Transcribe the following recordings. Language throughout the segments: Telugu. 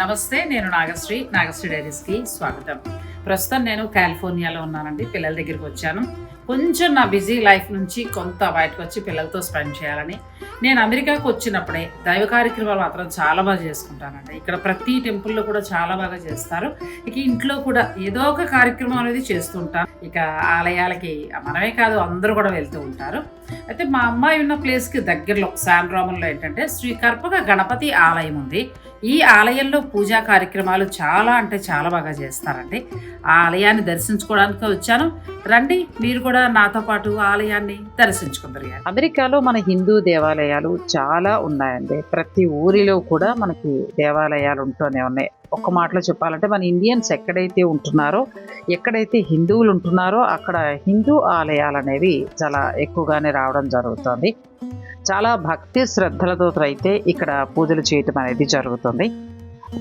నమస్తే నేను నాగశ్రీ నాగశ్రీ డైరీస్కి స్వాగతం. ప్రస్తుతం నేను కాలిఫోర్నియాలో ఉన్నానండి పిల్లల దగ్గరికి వచ్చాను. కొంచెం నా బిజీ లైఫ్ నుంచి కొంత బయటకు వచ్చి పిల్లలతో స్పెండ్ చేయాలని. నేను అమెరికాకు వచ్చినప్పుడే దైవ కార్యక్రమాలు మాత్రం చాలా బాగా చేసుకుంటానండి. ఇక్కడ ప్రతి టెంపుల్లో కూడా చాలా బాగా చేస్తారు. ఇక ఇంట్లో కూడా ఏదో ఒక కార్యక్రమం అనేది చేస్తుంటాం ఇక ఆలయాలకి మనమే కాదు అందరూ కూడా వెళ్తూ ఉంటారు. అయితే మా అమ్మాయి ఉన్న ప్లేస్కి దగ్గరలో శాండ్రామంలో ఏంటంటే శ్రీ కర్పక గణపతి ఆలయం ఉంది. ఈ ఆలయంలో పూజా కార్యక్రమాలు చాలా అంటే చాలా బాగా చేస్తారండి. ఆ ఆలయాన్ని దర్శించుకోవడానికి వచ్చాను. రండి మీరు కూడా నాతో పాటు ఆలయాన్ని దర్శించుకుందరు అమెరికాలో మన హిందూ దేవాలయాలు చాలా ఉన్నాయండి. ప్రతి ఊరిలో కూడా మనకి దేవాలయాలు ఉంటూనే ఉన్నాయి. ఒక్క మాటలో చెప్పాలంటే మన ఇండియన్స్ ఎక్కడైతే ఉంటున్నారో ఎక్కడైతే హిందువులు ఉంటున్నారో అక్కడ హిందూ ఆలయాలు అనేవి చాలా ఎక్కువగానే రావడం జరుగుతుంది. చాలా భక్తి శ్రద్ధలతో అయితే ఇక్కడ పూజలు చేయటం అనేది జరుగుతుంది.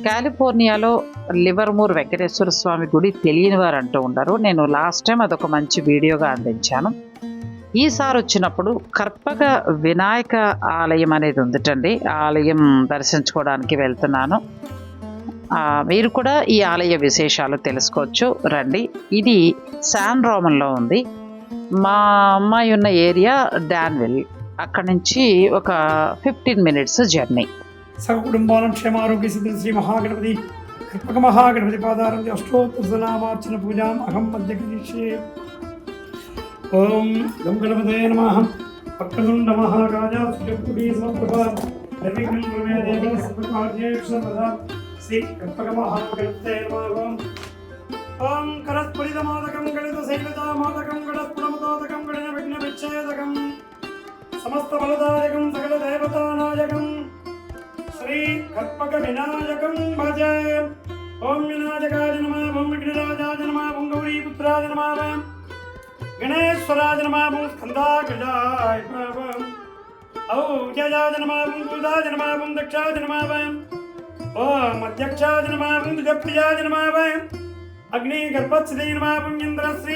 కాలిఫోర్నియాలో లివర్మూర్ వెంకటేశ్వర స్వామి గుడి తెలియని వారు అంటూ ఉండరు. నేను లాస్ట్ టైం అదొక మంచి వీడియోగా అందించాను. ఈసారి వచ్చినప్పుడు కర్పక వినాయక ఆలయం అనేది ఉందిటండి. ఆలయం దర్శించుకోవడానికి వెళ్తున్నాను. మీరు కూడా ఈ ఆలయ విశేషాలు తెలుసుకోవచ్చు. రండి. ఇది శాన్ రోమన్లో ఉంది. మా అమ్మాయి ఉన్న ఏరియా డాన్విల్. అక్కడ నుంచి ఒక ఫిఫ్టీన్ మినిట్స్ జర్నీ. సకుటుంబానం క్షేమారోగ్య సిద్ధి శ్రీ మహాగణపతి. కృపక మహాగణపతి పాదారం అష్టోత్తరనామార్చన పూజాం అహం మధ్య కరిష్యే ఓం గం గణపతే నమ. పక్కనుండ మహారాజా సుజపుడి సమప్రభ నిర్విఘ్నం ప్రమే దేవ సర్వకార్యేక్షణ శ్రీ కృపక మహాగణపతే నమ ఓం ఓం కరస్ఫురితమాదకం గణిత శైలజామాదకం గణస్ఫురమతోదకం గణన విఘ్న విచ్ఛేదకం సమస్త బలదాయకం సకల దేవతానాయకం శ్రీ కర్పక వినాయకం భజ ఓం వినాయకాయ నమ ఓం విఘ్నరాజాయ నమ ఓం గౌరీపుత్రాయ నమ ఓం గణేశ్వరాయ నమ ఓం స్కందాగ్రజాయ నమ ఓం ఔజయాయ నమ ఓం భూతాయ నమ ఓం దక్షాయ నమ ఓం ఓం అధ్యక్షాయ నమ ఓం దిజప్రియాయ నమ ఓం అగ్ని గర్భత్సదే నమ ఓం ఇంద్రశ్రీ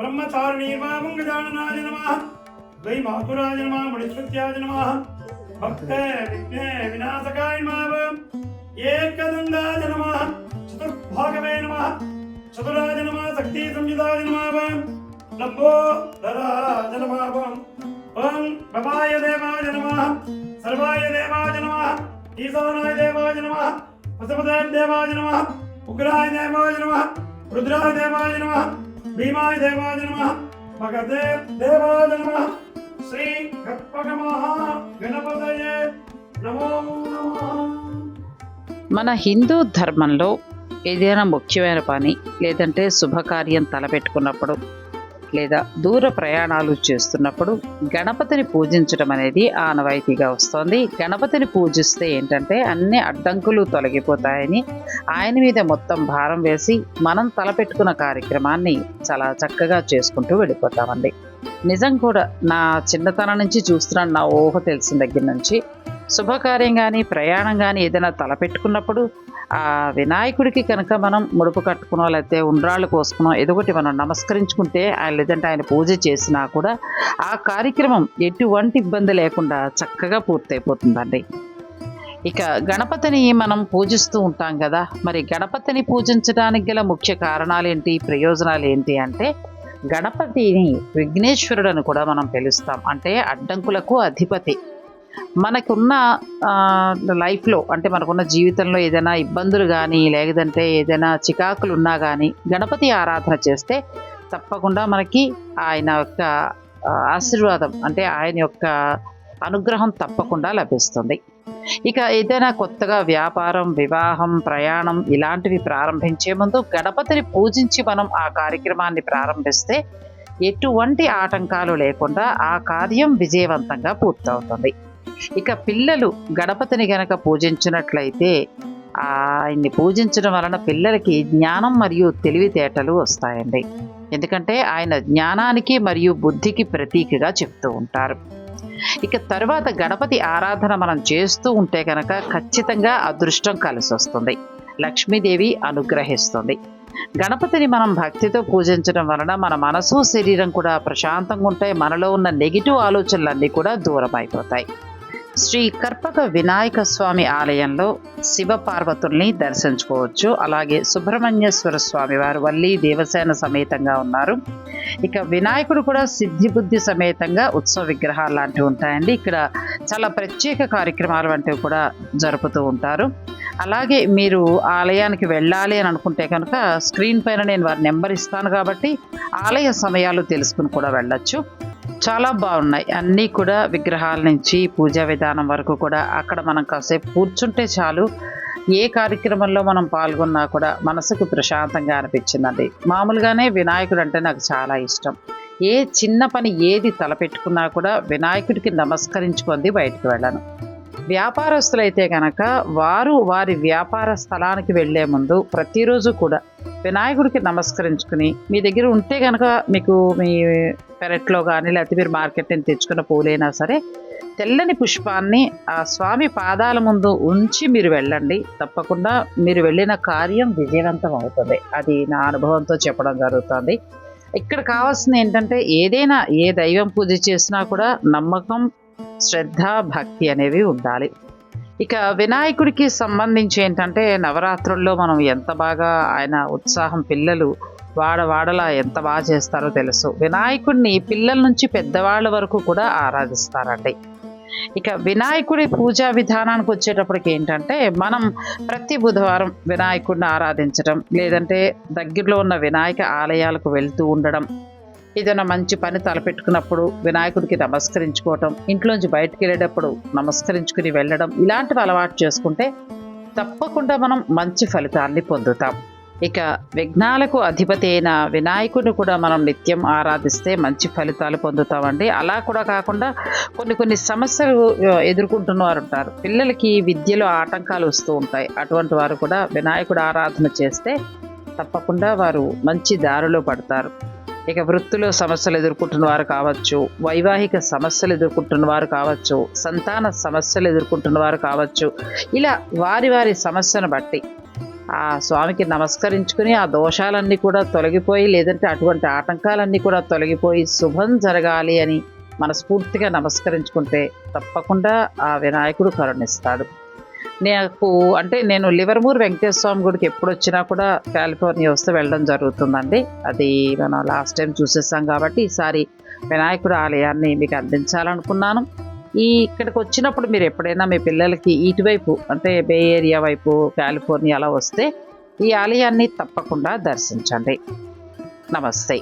ప్రదాయ నమ. గజాననాయ నమ ద్వై మాతురాయ మణిశ్రుత్యాయ విఘ్నే వినాశకాయ ఏకదండాయ చతుర్భాగవే శక్తి సంయుతాయ ఓం దేవాయ సర్వాయ దేవాయ ఈశానాయ దేవాయ దేవాయ నమ. ఉగ్రాయ దేవాయ నమ. రుద్రాయ దేవాయ నమ. భీమాయ దేవాయ నమ. భగదే దేవాయ నమ. శ్రీ కర్పక గణపతయే నమో. మన హిందూ ధర్మంలో ఏదైనా ముఖ్యమైన పని లేదంటే శుభకార్యం తలపెట్టుకున్నప్పుడు లేదా దూర ప్రయాణాలు చేస్తున్నప్పుడు గణపతిని పూజించడం అనేది ఆనవాయితీగా వస్తుంది. గణపతిని పూజిస్తే ఏంటంటే అన్ని అడ్డంకులు తొలగిపోతాయని ఆయన మీద మొత్తం భారం వేసి మనం తలపెట్టుకున్న కార్యక్రమాన్ని చాలా చక్కగా చేసుకుంటూ వెళ్ళిపోతామండి. నిజం కూడా నా చిన్నతనం నుంచి చూస్తున్నాను నా ఊహ తెలిసిన దగ్గర నుంచి శుభకార్యం కానీ ప్రయాణం కానీ ఏదైనా తలపెట్టుకున్నప్పుడు ఆ వినాయకుడికి కనుక మనం ముడుపు కట్టుకునో లేకపోతే ఉండ్రాళ్ళు కోసుకునో ఏదో ఒకటి మనం నమస్కరించుకుంటే ఆయన లేదంటే ఆయన పూజ చేసినా కూడా ఆ కార్యక్రమం ఎటువంటి ఇబ్బంది లేకుండా చక్కగా పూర్తయిపోతుందండి. ఇక గణపతిని మనం పూజిస్తూ ఉంటాం కదా మరి గణపతిని పూజించడానికి గల ముఖ్య కారణాలు ఏంటి ప్రయోజనాలు ఏంటి అంటే గణపతిని విఘ్నేశ్వరుడు అని కూడా మనం పిలుస్తాం. అంటే అడ్డంకులకు అధిపతి. మనకున్న లైఫ్లో అంటే మనకున్న జీవితంలో ఏదైనా ఇబ్బందులు కానీ లేదంటే ఏదైనా చికాకులు ఉన్నా కానీ గణపతి ఆరాధన చేస్తే తప్పకుండా మనకి ఆయన యొక్క ఆశీర్వాదం అంటే ఆయన యొక్క అనుగ్రహం తప్పకుండా లభిస్తుంది. ఇక ఏదైనా కొత్తగా వ్యాపారం వివాహం ప్రయాణం ఇలాంటివి ప్రారంభించే ముందు గణపతిని పూజించి మనం ఆ కార్యక్రమాన్ని ప్రారంభిస్తే ఎటువంటి ఆటంకాలు లేకుండా ఆ కార్యం విజయవంతంగా పూర్తవుతుంది. ఇక పిల్లలు గణపతిని గనక పూజించినట్లయితే ఆయన్ని పూజించడం వలన పిల్లలకి జ్ఞానం మరియు తెలివితేటలు వస్తాయండి. ఎందుకంటే ఆయన జ్ఞానానికి మరియు బుద్ధికి ప్రతీకగా చెప్తూ ఉంటారు. ఇక తర్వాత గణపతి ఆరాధన మనం చేస్తూ ఉంటే కనుక ఖచ్చితంగా అదృష్టం కలిసి వస్తుంది లక్ష్మీదేవి అనుగ్రహిస్తుంది. గణపతిని మనం భక్తితో పూజించడం వలన మన మనసు శరీరం కూడా ప్రశాంతంగా ఉంటాయి. మనలో ఉన్న నెగిటివ్ ఆలోచనలన్నీ కూడా దూరం అయిపోతాయి శ్రీ కర్పక వినాయక స్వామి ఆలయంలో శివ పార్వతుల్ని దర్శించుకోవచ్చు. అలాగే సుబ్రహ్మణ్యేశ్వర స్వామి వారు వల్లి దేవసేన సమేతంగా ఉన్నారు. ఇక వినాయకుడు కూడా సిద్ధి బుద్ధి సమేతంగా ఉత్సవ విగ్రహాలు లాంటివి ఉంటాయండి. ఇక్కడ చాలా ప్రత్యేక కార్యక్రమాలు వంటివి కూడా జరుపుతూ ఉంటారు. అలాగే మీరు ఆలయానికి వెళ్ళాలి అని అనుకుంటే కనుక స్క్రీన్ పైన నేను వారి నెంబర్ ఇస్తాను కాబట్టి ఆలయ సమయాలు తెలుసుకుని కూడా వెళ్ళచ్చు. చాలా బాగున్నాయి. అన్నీ కూడా విగ్రహాల నుంచి పూజా విధానం వరకు కూడా అక్కడ మనం కాసేపు కూర్చుంటే చాలు. ఏ కార్యక్రమంలో మనం పాల్గొన్నా కూడా మనసుకు ప్రశాంతంగా అనిపించిందండి. మామూలుగానే వినాయకుడు అంటే నాకు చాలా ఇష్టం. ఏ చిన్న పని ఏది తలపెట్టుకున్నా కూడా వినాయకుడికి నమస్కరించుకుంది బయటకు వెళ్ళాను. వ్యాపారస్తులైతే కనుక వారు వారి వ్యాపార స్థలానికి వెళ్ళే ముందు ప్రతిరోజు కూడా వినాయకుడికి నమస్కరించుకుని మీ దగ్గర ఉంటే కనుక మీకు మీ పెరట్లో కానీ లేకపోతే మీరు మార్కెట్ నుంచి తెచ్చుకున్న పూలైనా సరే తెల్లని పుష్పాన్ని ఆ స్వామి పాదాల ముందు ఉంచి మీరు వెళ్ళండి. తప్పకుండా మీరు వెళ్ళిన కార్యం విజయవంతం అవుతుంది. అది నా అనుభవంతో చెప్పడం జరుగుతుంది. ఇక్కడ కావాల్సింది ఏంటంటే ఏదైనా ఏ దైవం పూజ చేసినా కూడా నమ్మకం శ్రద్ధ భక్తి అనేవి ఉండాలి. ఇక వినాయకుడికి సంబంధించి ఏంటంటే నవరాత్రుల్లో మనం ఎంత బాగా ఆయన ఉత్సాహం పిల్లలు వాడ వాడలా ఎంత బాగా చేస్తారో తెలుసు. వినాయకుడిని పిల్లల నుంచి పెద్దవాళ్ళ వరకు కూడా ఆరాధిస్తారండి. ఇక వినాయకుడి పూజా విధానానికి వచ్చేటప్పటికి ఏంటంటే మనం ప్రతి బుధవారం వినాయకుడిని ఆరాధించడం లేదంటే దగ్గరలో ఉన్న వినాయక ఆలయాలకు వెళ్తూ ఉండడం ఏదైనా మంచి పని తలపెట్టుకున్నప్పుడు వినాయకుడికి నమస్కరించుకోవటం ఇంట్లోంచి బయటికి వెళ్ళేటప్పుడు నమస్కరించుకుని వెళ్ళడం ఇలాంటివి అలవాటు చేసుకుంటే తప్పకుండా మనం మంచి ఫలితాన్ని పొందుతాం. ఇక విఘ్నాలకు అధిపతి అయిన వినాయకుడిని కూడా మనం నిత్యం ఆరాధిస్తే మంచి ఫలితాలు పొందుతామండి. అలా కూడా కాకుండా కొన్ని కొన్ని సమస్యలు ఎదుర్కొంటున్న వారు ఉంటారు. పిల్లలకి విద్యలో ఆటంకాలు వస్తూ ఉంటాయి. అటువంటి వారు కూడా వినాయకుడు ఆరాధన చేస్తే తప్పకుండా వారు మంచి దారిలో పడతారు. ఇక వృత్తిలో సమస్యలు ఎదుర్కొంటున్న వారు కావచ్చు వైవాహిక సమస్యలు ఎదుర్కొంటున్న వారు కావచ్చు సంతాన సమస్యలు ఎదుర్కొంటున్న వారు కావచ్చు ఇలా వారి వారి సమస్యను బట్టి ఆ స్వామికి నమస్కరించుకుని ఆ దోషాలన్నీ కూడా తొలగిపోయి లేదంటే అటువంటి ఆటంకాలన్నీ కూడా తొలగిపోయి శుభం జరగాలి అని మనస్ఫూర్తిగా నమస్కరించుకుంటే తప్పకుండా ఆ వినాయకుడు కరుణిస్తాడు. నాకు అంటే నేను లివర్మూర్ వెంకటేశ్వర స్వామి గుడికి ఎప్పుడు వచ్చినా కూడా కాలిఫోర్నియా వస్తే వెళ్ళడం జరుగుతుందండి. అది మనం లాస్ట్ టైం చూసేసాం కాబట్టి ఈసారి వినాయకుడు ఆలయాన్ని మీకు అందించాలనుకున్నాను. ఈ ఇక్కడికి వచ్చినప్పుడు మీరు ఎప్పుడైనా మీ పిల్లలకి ఇటువైపు అంటే బే ఏరియా వైపు కాలిఫోర్నియా అలా వస్తే ఈ ఆలయాన్ని తప్పకుండా దర్శించండి. నమస్తే.